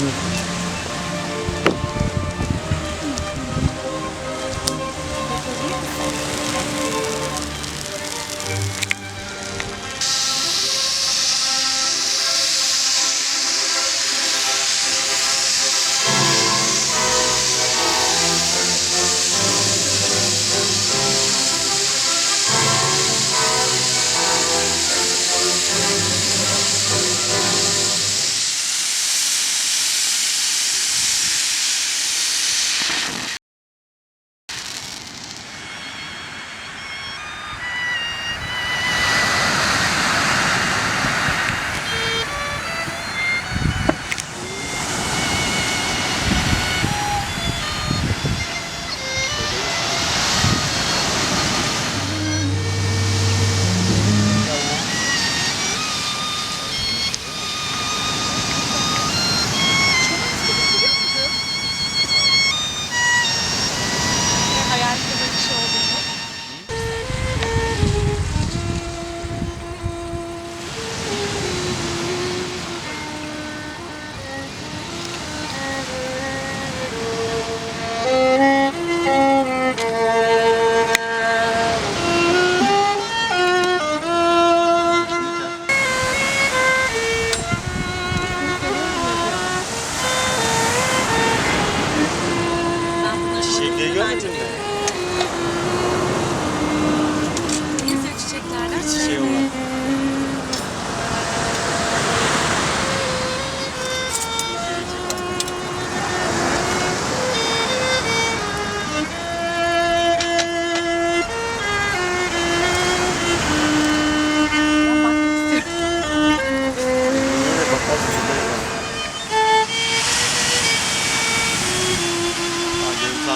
you.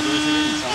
就是这个隐藏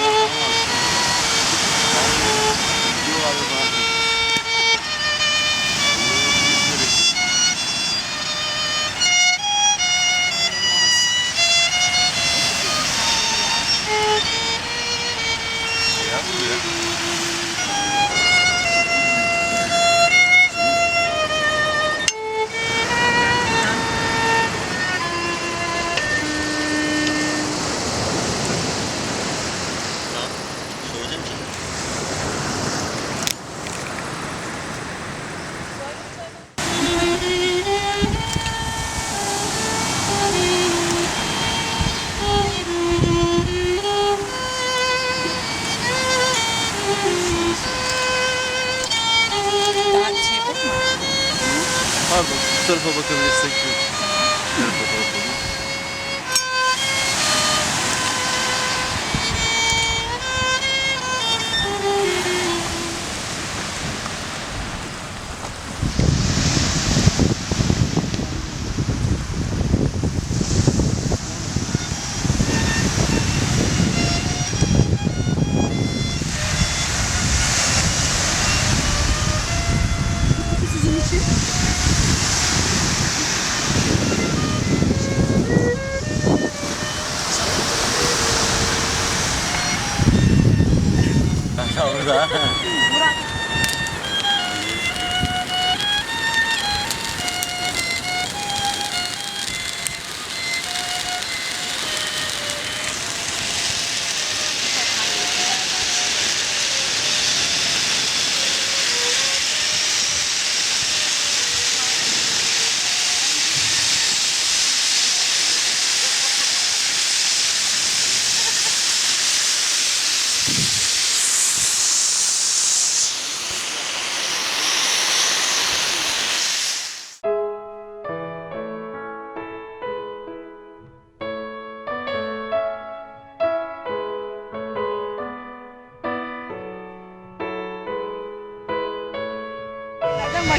Pardon, bu tarafa bakabilirsek.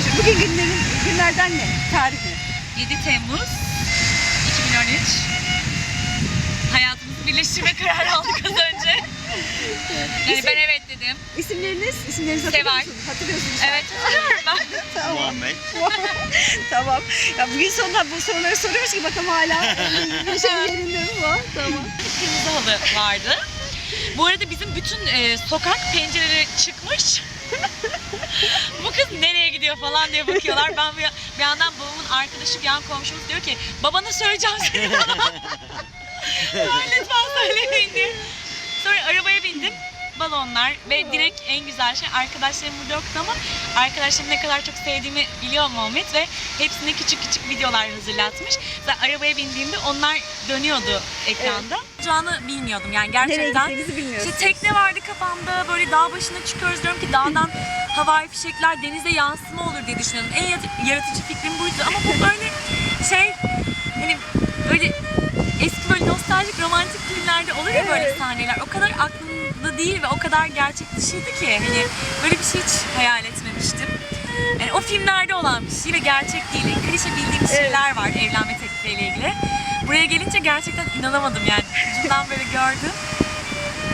Başlıyor? Bugün günlerin, günlerden ne? Tarihi. 7 Temmuz 2013. Hayatımızı birleştirme kararı aldık az önce. Yani ben evet dedim. İsimleriniz? İsimlerinizi hatırlıyor Seval. musunuz? Hatırlıyorsunuz. Evet. ben Tamam. Muhammed. tamam. Ya bugün sonunda bu soruları soruyoruz ki bakalım hala bir şey yerinde mi bu? Tamam. kırmızı halı vardı. Bu arada bizim bütün e, sokak pencereleri çıkmış. Bu kız nereye gidiyor falan diye bakıyorlar. Ben bir, bir yandan babamın arkadaşı bir yan komşumuz diyor ki babana söyleyeceğim seni falan. Ben lütfen söylemeyin diye. Sonra arabaya bindim. Balonlar ve direkt en güzel şey arkadaşlarım burada yoktu ama arkadaşlarım ne kadar çok sevdiğimi biliyor Muhammed ve hepsine küçük küçük videolar hazırlatmış. Zaten arabaya bindiğimde onlar dönüyordu ekranda. Olacağını bilmiyordum yani Nereye gerçekten. İşte tekne vardı kafamda böyle dağ başına çıkıyoruz diyorum ki dağdan havai fişekler denize yansıma olur diye düşünüyordum. En yaratıcı fikrim buydu ama bu böyle şey hani böyle eski böyle nostaljik romantik filmlerde olur ya böyle Evet. sahneler. O kadar aklımda değil ve o kadar gerçek dışıydı ki hani böyle bir şey hiç hayal etmemiştim. Yani o filmlerde olan bir şey ve gerçek değil. Klişe bildiğimiz Evet. şeyler var evlenme teklifiyle ilgili. Buraya gelince gerçekten inanamadım yani. Ucundan böyle gördüm.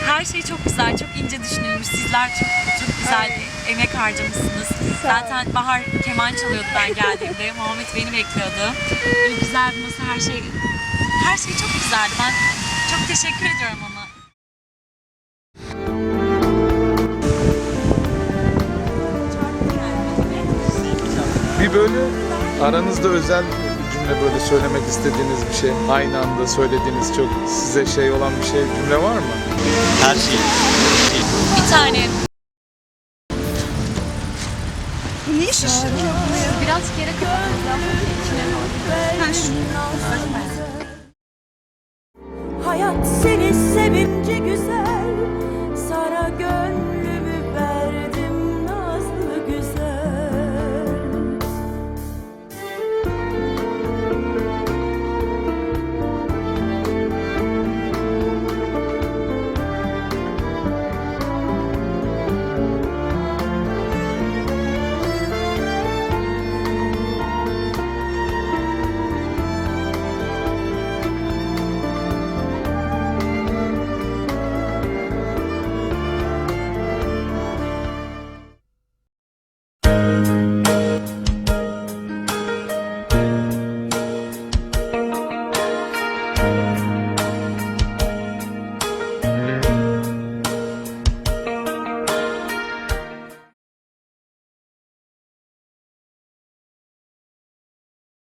Her şey çok güzel, çok ince düşünülmüş. Sizler çok çok güzel emek harcamışsınız. Zaten Bahar keman çalıyordu ben geldiğimde. Muhammed beni bekliyordu. Böyle güzel bir masa, her şey her şey çok güzeldi. Ben çok teşekkür ediyorum ona. Bir böyle aranızda özel bir cümle böyle söylemek istediğiniz bir şey. Aynı anda söylediğiniz çok size şey olan bir şey cümle var mı? Her şey. Bir tane niye şaşırıyor? biraz Ha, şu. Hayat seni sevince güzel